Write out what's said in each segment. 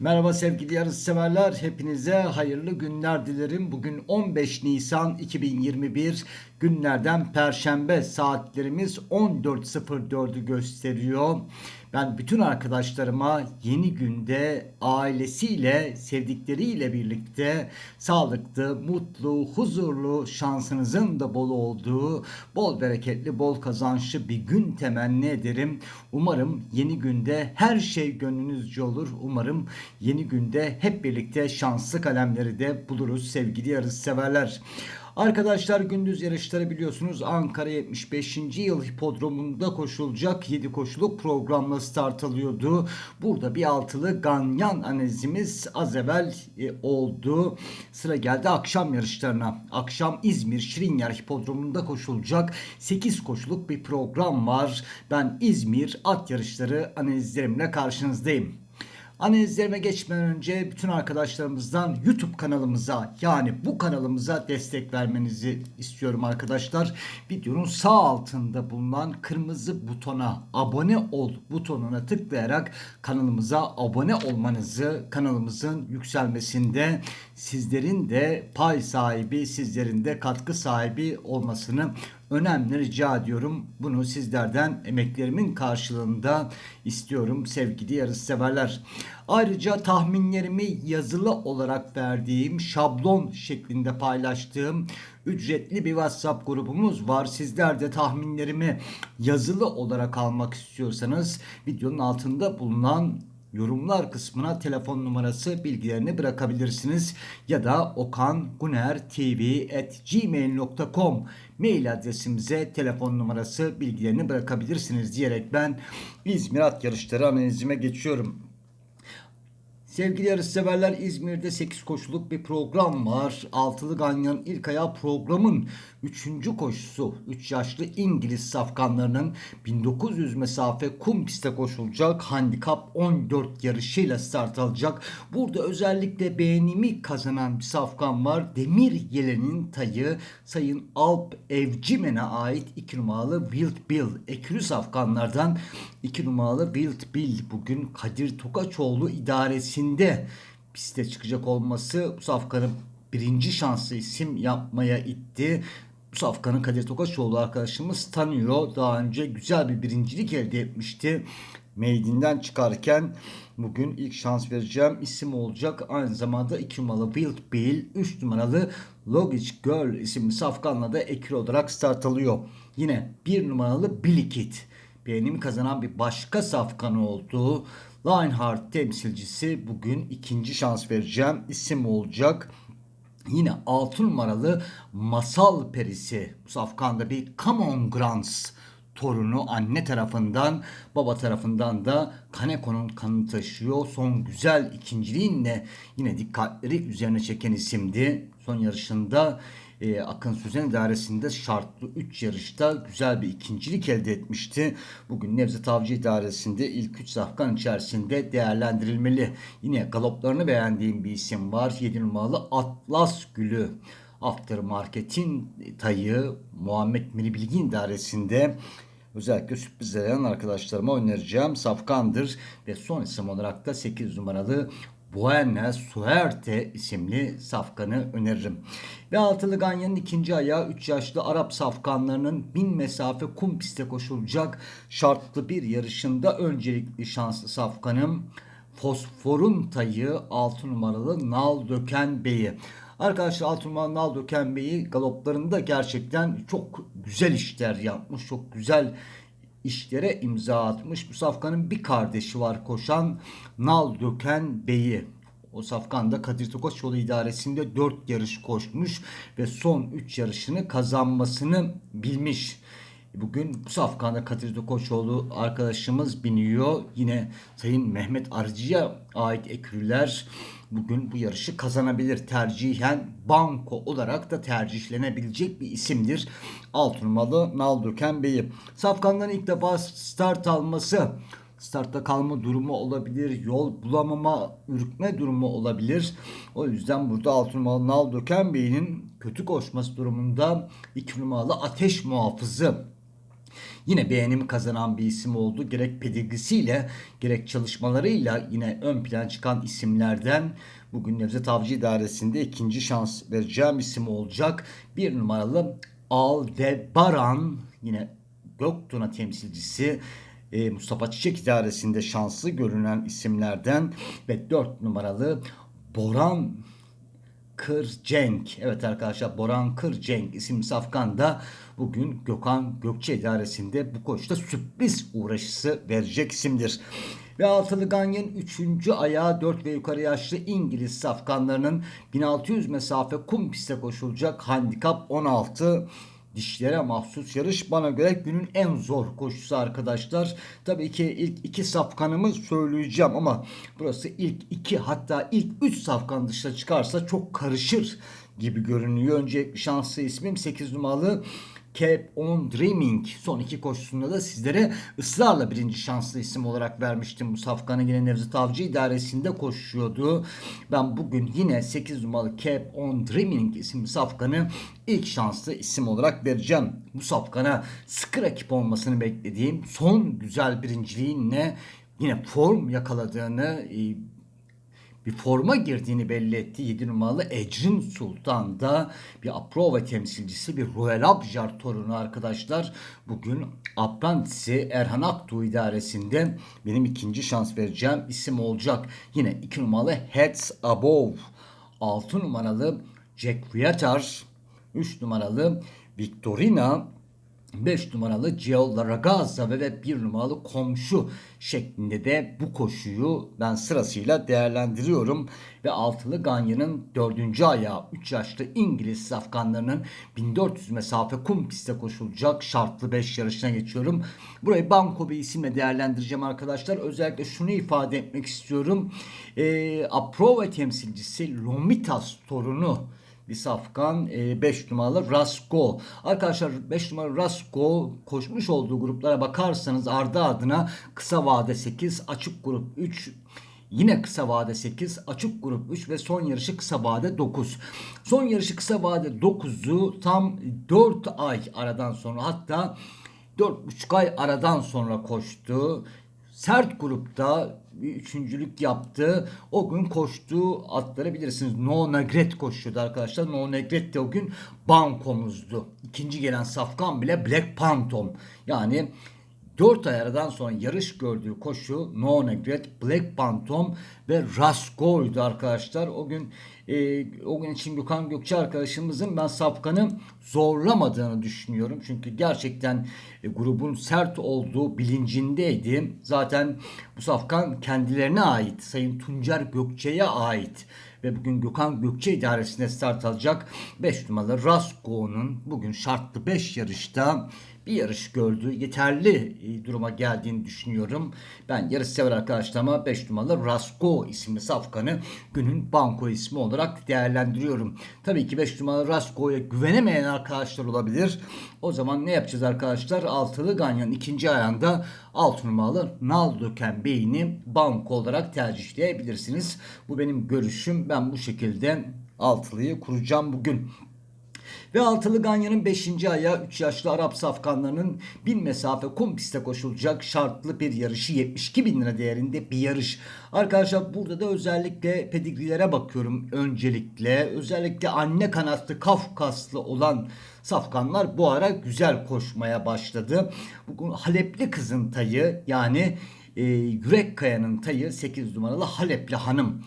Merhaba sevgili yarışseverler. Hepinize hayırlı günler dilerim. Bugün 15 Nisan 2021 günlerden Perşembe saatlerimiz 14.04'ü gösteriyor. Ben bütün arkadaşlarıma yeni günde ailesiyle, sevdikleriyle birlikte sağlıklı, mutlu, huzurlu, şansınızın da bol olduğu, bol bereketli, bol kazançlı bir gün temenni ederim. Umarım yeni günde her şey gönlünüzce olur. Umarım yeni günde hep birlikte şanslı kalemleri de buluruz sevgili yarışseverler. Arkadaşlar gündüz yarışları biliyorsunuz Ankara 75. yıl hipodromunda koşulacak 7 koşuluk programla start alıyordu. Burada bir altılı ganyan analizimiz az evvel e, oldu. Sıra geldi akşam yarışlarına. Akşam İzmir Şirinyer hipodromunda koşulacak 8 koşuluk bir program var. Ben İzmir at yarışları analizlerimle karşınızdayım. Analizlerime geçmeden önce bütün arkadaşlarımızdan YouTube kanalımıza yani bu kanalımıza destek vermenizi istiyorum arkadaşlar. Videonun sağ altında bulunan kırmızı butona abone ol butonuna tıklayarak kanalımıza abone olmanızı, kanalımızın yükselmesinde sizlerin de pay sahibi, sizlerin de katkı sahibi olmasını önemli rica ediyorum. Bunu sizlerden emeklerimin karşılığında istiyorum sevgili yarışseverler. Ayrıca tahminlerimi yazılı olarak verdiğim şablon şeklinde paylaştığım ücretli bir WhatsApp grubumuz var. Sizler de tahminlerimi yazılı olarak almak istiyorsanız videonun altında bulunan yorumlar kısmına telefon numarası bilgilerini bırakabilirsiniz. Ya da okangunertv.gmail.com mail adresimize telefon numarası bilgilerini bırakabilirsiniz diyerek ben İzmir at yarışları analizime geçiyorum. Sevgili yarışseverler İzmir'de 8 koşuluk bir program var. Altılı Ganyan ilk ayağı programın 3. koşusu. 3 yaşlı İngiliz safkanlarının 1900 mesafe kum piste koşulacak. Handikap 14 yarışıyla start alacak. Burada özellikle beğenimi kazanan bir safkan var. Demir Yelen'in tayı Sayın Alp Evcimen'e ait 2 numaralı Wild Bill. Ekürü safkanlardan 2 numaralı Wild Bill bugün Kadir Tokaçoğlu idaresinde piste çıkacak olması bu safkanın birinci şanslı isim yapmaya itti. Safkanın Kadir Tokaçoğlu arkadaşımız tanıyor. Daha önce güzel bir birincilik elde etmişti. Meydinden çıkarken bugün ilk şans vereceğim isim olacak. Aynı zamanda 2 numaralı Wild Bill, 3 numaralı Logic Girl isimli safkanla da ekil olarak start alıyor. Yine 1 numaralı Billy Kid beğenim kazanan bir başka safkan olduğu Lionheart temsilcisi bugün ikinci şans vereceğim isim olacak. Yine 6 numaralı Masal Perisi. Safkanda bir Come on Grants torunu anne tarafından baba tarafından da Kaneko'nun kanını taşıyor. Son güzel ikinciliğinle yine dikkatleri üzerine çeken isimdi. Son yarışında e, Akın Sözen İdaresi'nde şartlı 3 yarışta güzel bir ikincilik elde etmişti. Bugün Nevzat Avcı İdaresi'nde ilk 3 safkan içerisinde değerlendirilmeli. Yine galoplarını beğendiğim bir isim var. 7 numaralı Atlas Gülü. Aftermarket'in tayı Muhammed Miri Bilgin özellikle sürpriz eden arkadaşlarıma önereceğim. Safkandır ve son isim olarak da 8 numaralı Buena Suerte isimli safkanı öneririm. Ve altılı ganyanın ikinci ayağı 3 yaşlı Arap safkanlarının 1000 mesafe kum piste koşulacak şartlı bir yarışında öncelikli şanslı safkanım. Fosforun tayı 6 numaralı Nal Döken Bey'i. Arkadaşlar Altın Nal Döken Bey'i galoplarında gerçekten çok güzel işler yapmış. Çok güzel işlere imza atmış. Bu safkanın bir kardeşi var koşan Nal Döken Bey'i. O safkanda Kadir Tokaçoğlu idaresinde 4 yarış koşmuş ve son 3 yarışını kazanmasını bilmiş. Bugün bu safkanda Kadir Tokaçoğlu arkadaşımız biniyor. Yine Sayın Mehmet Arıcı'ya ait ekürüler bugün bu yarışı kazanabilir. Tercihen banko olarak da tercihlenebilecek bir isimdir. Alt numaralı Naldöken Bey'i. Safkanların ilk defa start alması startta kalma durumu olabilir, yol bulamama, ürkme durumu olabilir. O yüzden burada 6 numaralı Naldöken Bey'in kötü koşması durumunda 2 numaralı Ateş Muhafızı yine beğenimi kazanan bir isim oldu. Gerek pedigrisiyle gerek çalışmalarıyla yine ön plan çıkan isimlerden bugün Nevzat Avcı İdaresi'nde ikinci şans vereceğim isim olacak. Bir numaralı Aldebaran yine Göktuna temsilcisi e, Mustafa Çiçek İdaresi'nde şanslı görünen isimlerden ve 4 numaralı Boran Kırcenk. Evet arkadaşlar Boran Kırcenk isimli safkan da bugün Gökhan Gökçe idaresinde bu koşuda sürpriz uğraşısı verecek isimdir. Ve altılı ganyan 3. ayağı 4 ve yukarı yaşlı İngiliz safkanlarının 1600 mesafe kum piste koşulacak handikap 16 dişlere mahsus yarış bana göre günün en zor koşusu arkadaşlar. Tabii ki ilk iki safkanımı söyleyeceğim ama burası ilk iki hatta ilk üç safkan dışına çıkarsa çok karışır gibi görünüyor. Öncelikli şanslı ismim 8 numaralı Keep on Dreaming son iki koşusunda da sizlere ısrarla birinci şanslı isim olarak vermiştim. Bu safkanı yine Nevzat Avcı idaresinde koşuyordu. Ben bugün yine 8 numaralı Keep on Dreaming isimli safkanı ilk şanslı isim olarak vereceğim. Bu safkana sıkı rakip olmasını beklediğim son güzel birinciliğinle yine form yakaladığını e, bir forma girdiğini belli etti. 7 numaralı Ecrin Sultan da bir Aprova temsilcisi bir Royal Abjar torunu arkadaşlar. Bugün Aprantisi Erhan Aktuğ idaresinde benim ikinci şans vereceğim isim olacak. Yine 2 numaralı Heads Above. 6 numaralı Jack Viatar. 3 numaralı Victorina 5 numaralı Gio Larragazza ve 1 numaralı komşu şeklinde de bu koşuyu ben sırasıyla değerlendiriyorum. Ve altılı Ganya'nın dördüncü ayağı 3 yaşlı İngiliz safkanlarının 1400 mesafe kum pistte koşulacak şartlı 5 yarışına geçiyorum. Burayı Banko bir isimle değerlendireceğim arkadaşlar. Özellikle şunu ifade etmek istiyorum. E, Aprova temsilcisi Lomitas torunu bir safkan 5 e, numaralı Rasko. Arkadaşlar 5 numaralı Rasko koşmuş olduğu gruplara bakarsanız ardı adına kısa vade 8, açık grup 3, Yine kısa vade 8, açık grup 3 ve son yarışı kısa vade 9. Son yarışı kısa vade 9'u tam 4 ay aradan sonra hatta 4,5 ay aradan sonra koştu. Sert grupta bir üçüncülük yaptı. O gün koştuğu atları bilirsiniz. No Negret koşuyordu arkadaşlar. No Negret de o gün bankomuzdu. İkinci gelen safkan bile Black Phantom. Yani 4 ay aradan sonra yarış gördüğü koşu No Negret, Black Phantom ve Rasko'ydu arkadaşlar. O gün e, o gün için Gökhan Gökçe arkadaşımızın ben Safkan'ı zorlamadığını düşünüyorum. Çünkü gerçekten e, grubun sert olduğu bilincindeydi. Zaten bu Safkan kendilerine ait. Sayın Tuncer Gökçe'ye ait ve bugün Gökhan Gökçe idaresinde start alacak 5 numaralı Rasko'nun bugün şartlı 5 yarışta bir yarış gördü. Yeterli e, duruma geldiğini düşünüyorum. Ben yarış sever arkadaşlarıma 5 numaralı Rasko isimli safkanı günün banko ismi olarak değerlendiriyorum. Tabii ki 5 numaralı Rasko'ya güvenemeyen arkadaşlar olabilir. O zaman ne yapacağız arkadaşlar? Altılı Ganyan ikinci ayağında 6 numaralı nal döken beyni banko olarak tercihleyebilirsiniz. Bu benim görüşüm. Ben bu şekilde altılıyı kuracağım bugün. Ve altılı Ganya'nın 5. ayağı 3 yaşlı Arap safkanlarının 1000 mesafe kum piste koşulacak şartlı bir yarışı 72 bin lira değerinde bir yarış. Arkadaşlar burada da özellikle pedigrilere bakıyorum öncelikle. Özellikle anne kanatlı Kafkaslı olan safkanlar bu ara güzel koşmaya başladı. Bugün Halepli kızın tayı yani e, Yürek Kaya'nın tayı 8 numaralı Halepli hanım.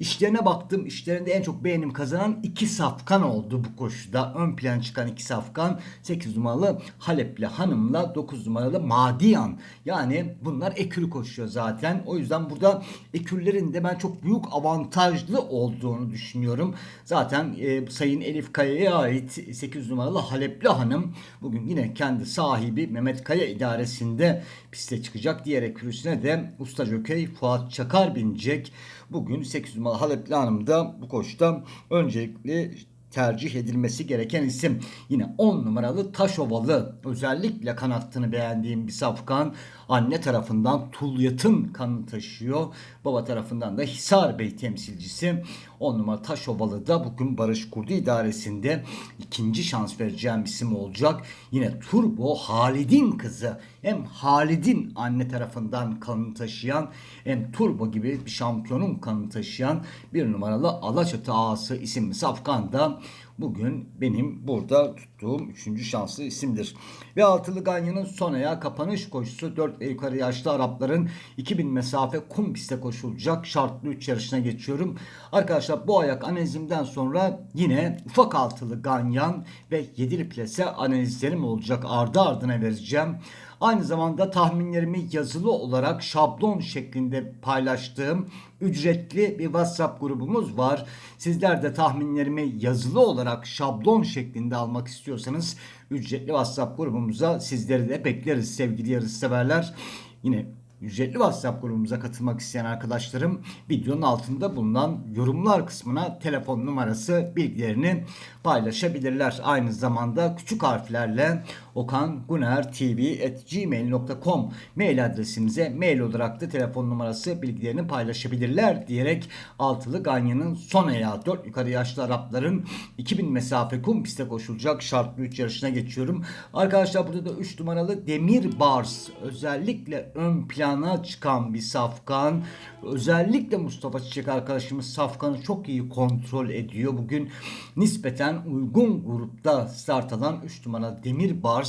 İşlerine baktım. İşlerinde en çok beğenim kazanan iki safkan oldu bu koşuda. Ön plan çıkan iki safkan 8 numaralı Halepli Hanım'la 9 numaralı Madiyan. Yani bunlar ekürü koşuyor zaten. O yüzden burada ekürlerin de ben çok büyük avantajlı olduğunu düşünüyorum. Zaten e, Sayın Elif Kaya'ya ait 8 numaralı Halepli Hanım bugün yine kendi sahibi Mehmet Kaya idaresinde piste çıkacak. Diğer ekürüsüne de Usta Jokey Fuat Çakar binecek. Bugün 8 numaralı Halepli Hanım da bu koşuda öncelikli tercih edilmesi gereken isim. Yine 10 numaralı Taşovalı. Özellikle kanattını beğendiğim bir safkan. Anne tarafından Tulyat'ın kanını taşıyor. Baba tarafından da Hisar Bey temsilcisi. 10 numara Taşovalı da bugün Barış Kurdu idaresinde ikinci şans vereceğim isim olacak. Yine Turbo Halid'in kızı. Hem Halid'in anne tarafından kanını taşıyan hem Turbo gibi bir şampiyonun kanını taşıyan bir numaralı Alaçatı Ağası isimli safkan da bugün benim burada tuttuğum üçüncü şanslı isimdir. Ve altılı Ganyan'ın son ayağı kapanış koşusu 4 ve yukarı yaşlı Arapların 2000 mesafe kum piste koşulacak şartlı 3 yarışına geçiyorum. Arkadaşlar bu ayak analizimden sonra yine ufak altılı Ganyan ve yedili plase analizlerim olacak ardı ardına vereceğim. Aynı zamanda tahminlerimi yazılı olarak şablon şeklinde paylaştığım ücretli bir WhatsApp grubumuz var. Sizler de tahminlerimi yazılı olarak şablon şeklinde almak istiyorsanız ücretli WhatsApp grubumuza sizleri de bekleriz sevgili yarışseverler. Yine ücretli WhatsApp grubumuza katılmak isteyen arkadaşlarım videonun altında bulunan yorumlar kısmına telefon numarası bilgilerini paylaşabilirler. Aynı zamanda küçük harflerle okanguner.tv@gmail.com mail adresimize mail olarak da telefon numarası bilgilerini paylaşabilirler diyerek altılı Ganyan'ın son ayağı 4 yukarı yaşlı Arapların 2000 mesafe kum piste koşulacak şartlı 3 yarışına geçiyorum. Arkadaşlar burada da 3 numaralı Demir Bars özellikle ön plana çıkan bir safkan. Özellikle Mustafa Çiçek arkadaşımız safkanı çok iyi kontrol ediyor. Bugün nispeten uygun grupta start alan 3 numaralı Demir Bars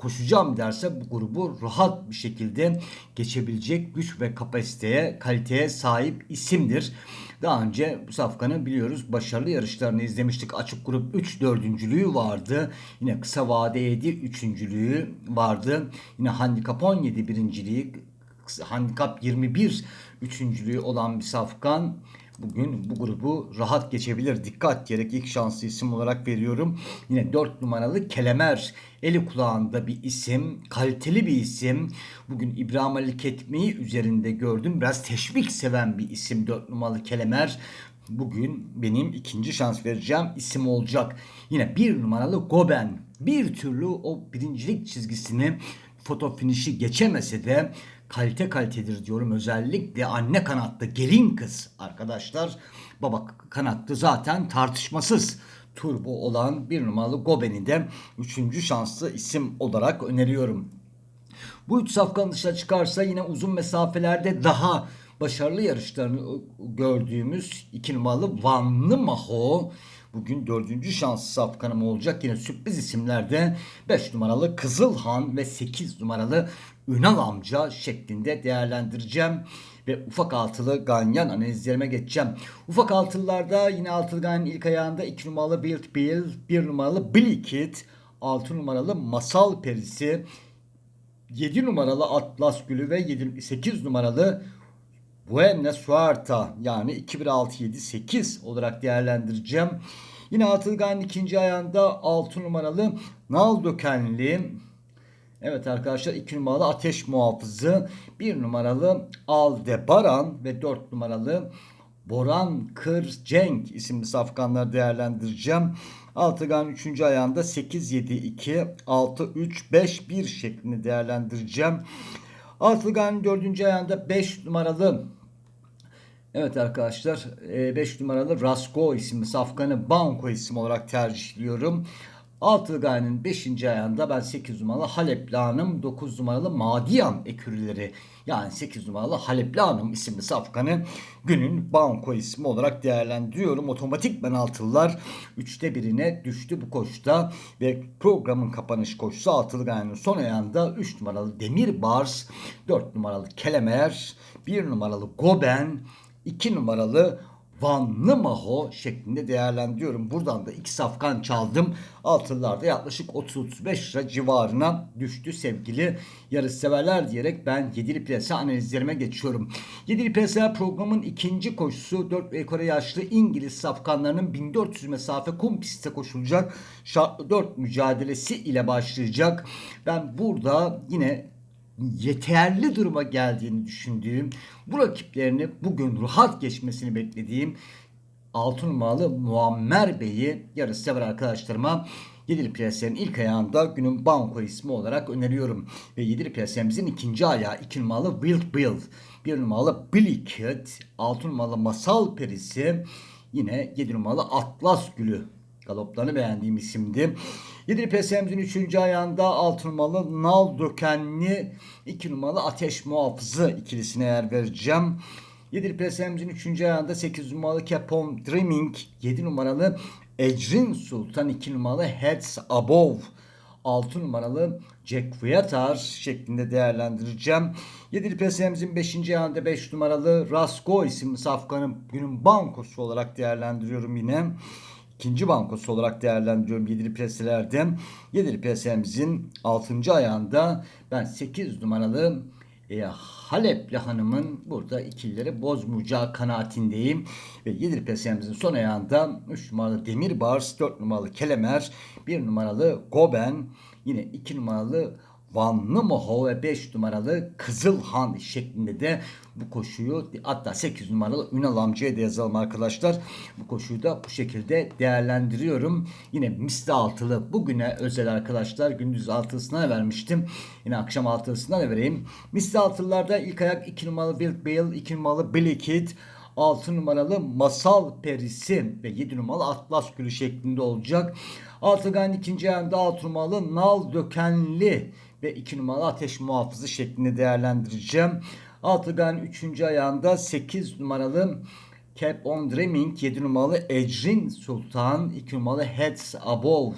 koşacağım derse bu grubu rahat bir şekilde geçebilecek güç ve kapasiteye, kaliteye sahip isimdir. Daha önce bu safkanı biliyoruz başarılı yarışlarını izlemiştik. Açık grup 3 dördüncülüğü vardı. Yine kısa vade 7 üçüncülüğü vardı. Yine handikap 17 birinciliği, handikap 21 üçüncülüğü olan bir safkan bugün bu grubu rahat geçebilir. Dikkat diyerek ilk şanslı isim olarak veriyorum. Yine 4 numaralı Kelemer. Eli kulağında bir isim. Kaliteli bir isim. Bugün İbrahim Ali Ketme'yi üzerinde gördüm. Biraz teşvik seven bir isim 4 numaralı Kelemer. Bugün benim ikinci şans vereceğim isim olacak. Yine bir numaralı Goben. Bir türlü o birincilik çizgisini foto finişi geçemese de kalite kalitedir diyorum. Özellikle anne kanatta gelin kız arkadaşlar. Baba kanattı zaten tartışmasız turbo olan bir numaralı Goben'i de üçüncü şanslı isim olarak öneriyorum. Bu üç safkan dışına çıkarsa yine uzun mesafelerde daha başarılı yarışlarını gördüğümüz iki numaralı Vanlı Maho Bugün dördüncü şans safkanım olacak. Yine sürpriz isimlerde 5 numaralı Kızılhan ve 8 numaralı Ünal amca şeklinde değerlendireceğim. Ve ufak altılı ganyan analizlerime geçeceğim. Ufak altılılarda yine altılı ganyanın ilk ayağında 2 numaralı Build Bill, 1 numaralı Blinkit, 6 numaralı Masal Perisi, 7 numaralı Atlas Gülü ve 7, 8 numaralı Buena Suarta yani 2-1-6-7-8 olarak değerlendireceğim. Yine Atılgan'ın ikinci ayağında 6 numaralı Naldo Kenli. Evet arkadaşlar 2 numaralı Ateş Muhafızı, 1 numaralı Aldebaran ve 4 numaralı Boran Kır Cenk isimli safkanları değerlendireceğim. Altıgan 3. ayağında 8-7-2, 6-3-5-1 şeklinde değerlendireceğim. Altıgan 4. ayağında 5 numaralı Evet arkadaşlar 5 numaralı Rasko isimli safkanı Banko isim olarak tercihliyorum. Altılı Gaye'nin 5. ayağında ben 8 numaralı Halepli Hanım, 9 numaralı Madiyan ekürüleri yani 8 numaralı Halepli Hanım isimli safkanı günün banko ismi olarak değerlendiriyorum. Otomatik ben altılılar 3'te birine düştü bu koşuda ve programın kapanış koşusu Altılı Gaye'nin son ayağında 3 numaralı Demir Bars, 4 numaralı Kelemer, 1 numaralı Goben, 2 numaralı Vanlı Maho şeklinde değerlendiriyorum. Buradan da iki safkan çaldım. Altınlarda yaklaşık 30-35 lira civarına düştü sevgili yarışseverler diyerek ben Yedili Plase analizlerime geçiyorum. Yedili Plase programın ikinci koşusu 4 ve yukarı yaşlı İngiliz safkanlarının 1400 mesafe kum pistte koşulacak şartlı 4 mücadelesi ile başlayacak. Ben burada yine yeterli duruma geldiğini düşündüğüm, bu rakiplerini bugün rahat geçmesini beklediğim 6 numaralı Muammer Bey'i yarış sever arkadaşlarıma Yedili Piyasanın ilk ayağında günün banko ismi olarak öneriyorum. Ve Yedili Piyasamızın ikinci ayağı 2 numaralı Wild Bill, 1 numaralı Billy Kid, 6 numaralı Masal Perisi, yine 7 numaralı Atlas Gülü. Galoplarını beğendiğim isimdi. Yedili Piyasamızın 3. ayağında 6 numaralı Nal Dökenli, 2 numaralı Ateş Muhafızı ikilisine yer vereceğim. 7 PSM'cinin 3. ayağında 8 numaralı Capon Dreaming, 7 numaralı Ecrin Sultan, 2 numaralı Heads Above, 6 numaralı Jack Viatar şeklinde değerlendireceğim. 7 PSM'cinin 5. ayağında 5 numaralı Rasko isimli safkanın günün bankosu olarak değerlendiriyorum yine. İkinci bankosu olarak değerlendiriyorum yedili preselerde. Yedili presemizin 6. ayağında ben 8 numaralı e, Halepli Hanım'ın burada ikilileri bozmayacağı kanaatindeyim. Ve Yedili Pesemizin son ayağında 3 numaralı Demirbars, 4 numaralı Kelemer, 1 numaralı Goben, yine 2 numaralı Vanlı Moho ve 5 numaralı Kızılhan şeklinde de bu koşuyu hatta 8 numaralı Ünal amcaya da yazalım arkadaşlar. Bu koşuyu da bu şekilde değerlendiriyorum. Yine misli altılı bugüne özel arkadaşlar. Gündüz altısına vermiştim. Yine akşam altısına da vereyim. Misli altılılarda ilk ayak 2 numaralı Bill Bale, 2 numaralı Billy Kid, 6 numaralı Masal Perisi ve 7 numaralı Atlas Gülü şeklinde olacak. Altıgan ikinci ayağında 6 numaralı Nal Dökenli ve 2 numaralı Ateş Muhafızı şeklinde değerlendireceğim. Altıgan 3. ayağında 8 numaralı Cap on Dreaming, 7 numaralı Ecrin Sultan, 2 numaralı Heads Above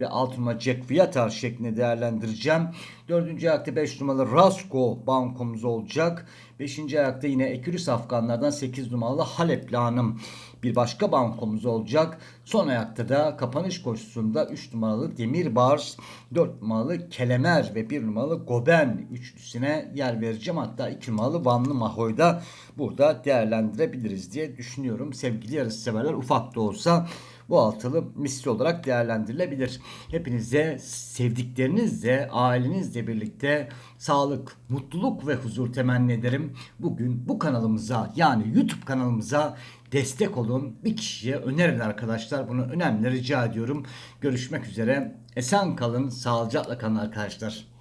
ve 6 numaralı Jack Viatar şeklinde değerlendireceğim. 4. ayakta 5 numaralı Rasko bankomuz olacak. 5. ayakta yine Ekürüs Afganlardan 8 numaralı Halepli Hanım bir başka bankomuz olacak. Son ayakta da kapanış koşusunda 3 numaralı Demir Bars, 4 numaralı Kelemer ve 1 numaralı Goben üçlüsüne yer vereceğim. Hatta 2 numaralı Vanlı Mahoy'da burada değerlendirebiliriz diye düşünüyorum. Sevgili yarış severler ufak da olsa bu altılı misli olarak değerlendirilebilir. Hepinize sevdiklerinizle, ailenizle birlikte sağlık, mutluluk ve huzur temenni ederim. Bugün bu kanalımıza yani YouTube kanalımıza destek olun. Bir kişiye önerin arkadaşlar. Bunu önemli rica ediyorum. Görüşmek üzere. Esen kalın, sağlıcakla kalın arkadaşlar.